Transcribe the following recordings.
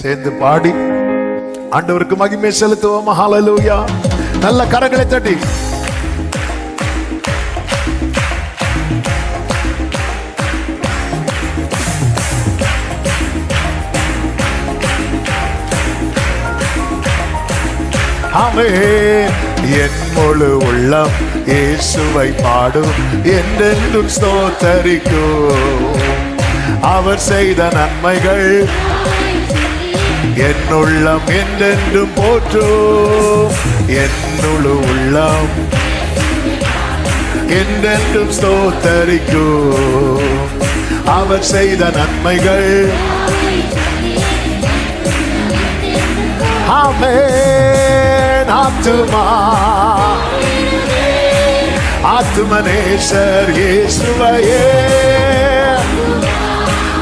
சேர்ந்து பாடி ஆண்டவருக்கு மகிமை செலுத்துவோம். ஹalleluya நல்ல கரங்களை தட்டி. ஆமென். என் முழு உள்ளம் இயேசுவை பாடும். என்றென்றும் ஸ்தோத்தரிக்கும். அவர் செய்த நன்மைகள் என் உள்ளம் என்றென்றும் போற்றும் என் உள்ளம் என்றென்றும் ஸ்தோத்தரிக்கும் அவர் செய்த நன்மைகள் ஆமேன். ஆத்துமா. ஆத்துமனேசர் இயேசுவையே.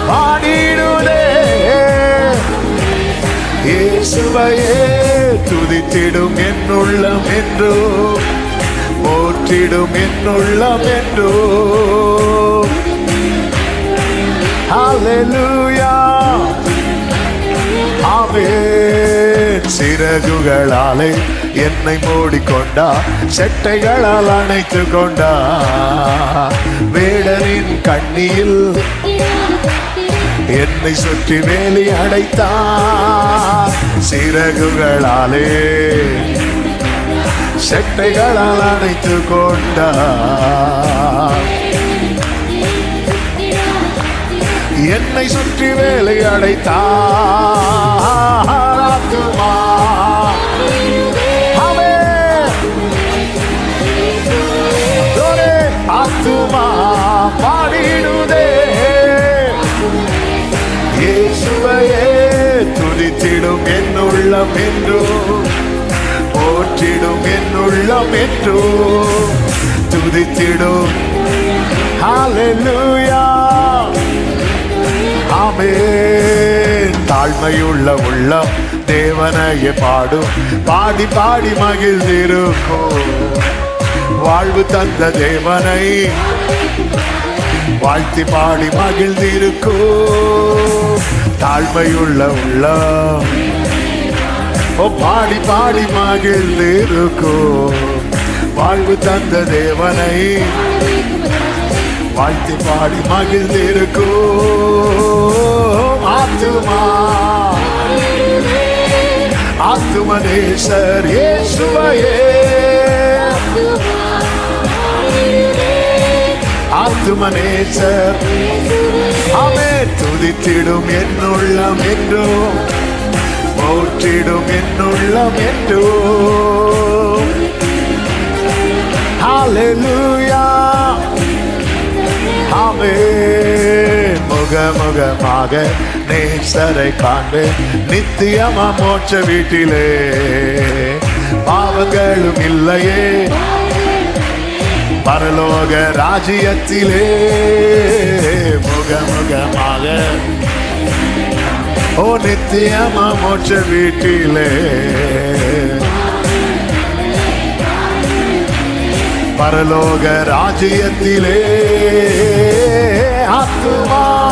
பாடிடுதே இயேசுவையே துதித்திடும் என்னுள்ளம் என்றோ போற்றிடும் என்னுள்ளம் என்றோ. Hallelujah. ஆமென். சிறகுகளாலே என்னை மூடிக்கொண்டா செட்டைகளால் அணைத்து கொண்டா வேடரின் கண்ணியில் என்னை சுற்றி வேலி அடைத்தான். சிறகுகளாலே செட்டைகளால் அணைத்து கொண்டா என்னை சுற்றி வேலை அடைத்தா போற்றிடும் என் உள்ளம் என்றும் போற்றிடும் என் உள்ளம் என்றும் துதித்திடும். ஹalleluya ஆமென் தாழ்மையுள்ள உள்ளம் தேவனையே பாடும். பாடி பாடி மகிழ்ந்திருக்கும். வாழ்வு தந்த தேவனை வாழ்த்தி பாடி மகிழ்ந்திருக்கும். தாழ்மையுள்ள உள்ளம் பாடி பாடி மகிழ்ந்திருக்கும் வாழ்வு தந்த தேவனை. வாழ்த்து பாடி மகிழ்ந்திருக்கும் ஆத்துமா. ஆத்துமனேசர் இயேசுவையே. ஆத்துமனேசர் அமே துதித்திடும் என்னுள்ளம் என்றும் போற்றிடும் என்னுள்ளம் உள்ளம் என்றும். Hallelujah. ஆமென் முகமுகமாக நேசரை காண்டு நித்தியமா மோட்ச வீட்டிலே. பாவங்களும் இல்லையே. பரலோக ராஜ்யத்திலே. முகமுகமாக ஓ நித்தியமா மோட்ச வீட்டிலே. பரலோக ராஜ்யத்திலே. ஆத்துமா.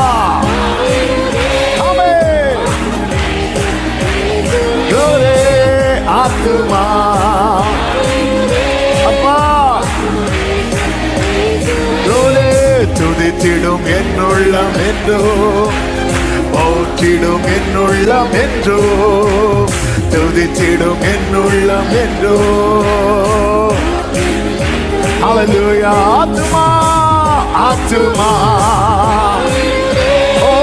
ஆத்துமா. அப்பா. துதித்திடும் என்னுள்ளம் என்றோ. போற்றிடும் என்னுள்ளம் என்றோ துதித்திடும் என்னுள்ளம் என்றோ அலலுயா ஆத்துமா ஆத்துமா ஓ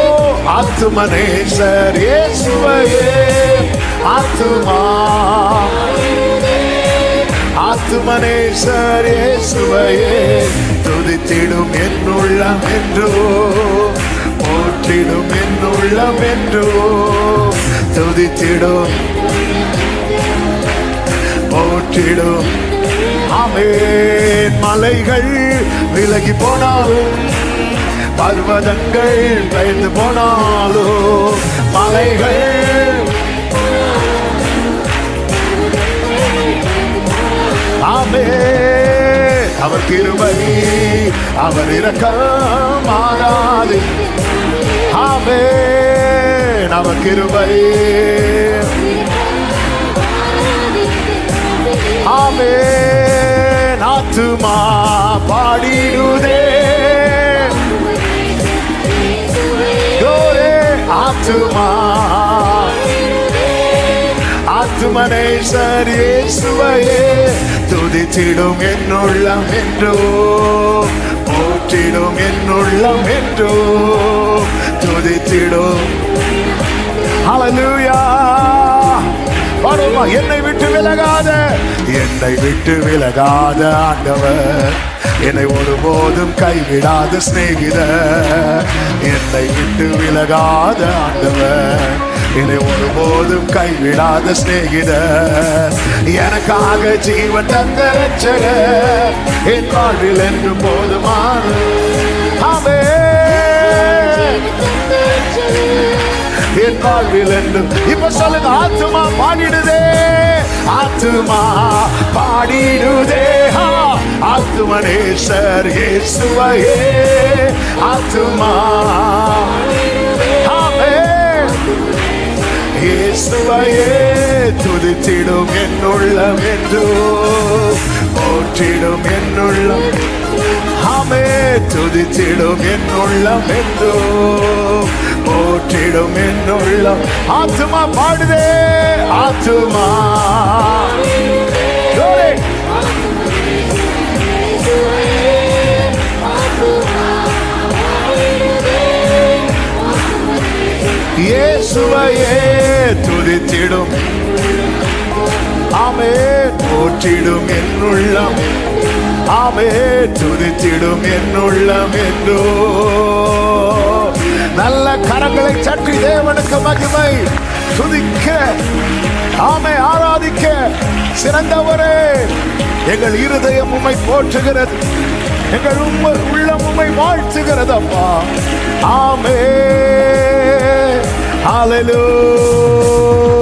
ஆத்தும நேசர் இயேசுவையே ஆத்துமா ஆத்துமனே சரே சுவையே துதித்திடும் என்னுள்ளம் என்றோ போற்றிடும் உள்ளம் என்றோ துதித்திடும். போற்றிடும். ஆமென். மலைகள் விலகி போனாலும் பர்வதங்கள் பயந்து போனாலும் மலைகள் ஆமே அவர் திருமணி அவர் இரக்கம் மாறாது ஆமென். அவ கிருபை. ஆமே நாத்துமா பாடிடுதே. கோரே ஆத்துமா. ஆத்துமனேஸ்வர் இயேசுவையே. துதித்திடும் என்னுள்ளம் என்றோ போற்றிடும் என்னுள்ளம் என்றோ. துதித்திடும். ஹalleluya பாடுமா என்னை விட்டு விலகாத என்னை விட்டு விலகாத ஆண்டவர். என்னை ஒருபோதும் கைவிடாத சிநேகித என்னை விட்டு விலகாத ஆண்டவர். என்னை ஒருபோதும் கைவிடாத சிநேகித எனக்காக ஜீவன் தந்த ரட்சகர் என் வாழ்வில் என்று போதுமான ஆமே என் வாழ்வில் என்று இப்ப சொல்லுங்க ஆத்துமா பாடிடுதே ஆத்துமா பாடிடுதே ஹா, ஆத்துமனேசர் இயேசுவையே ஆத்துமா ஆமென். இயேசுவையே துதித்திடும் என்னுள்ளம் என்று போற்றிடும் என்னுள்ளம் துதித்திடும் என்னுள்ளம் என்று போற்றிடும் என்னுள்ளம். ஆத்துமா பாடுதே ஆத்துமா. Glory. இயேசுவையே துதித்திடும். ஆமே போற்றிடும் என்னுள்ளம். ஆமே துதித்திடும் என்னுள்ளம் என்றோ. நல்ல கரங்களை சற்றி தேவனுக்கு மகிமை. துதிக்க ஆமை ஆராதிக்க சிறந்தவரே. எங்கள் இருதயம் உமை போற்றுகிறது. எங்கள் உம்ம உள்ளம் உமை வாழ்த்துகிறது அப்பா. ஆமே. ஹalleluya.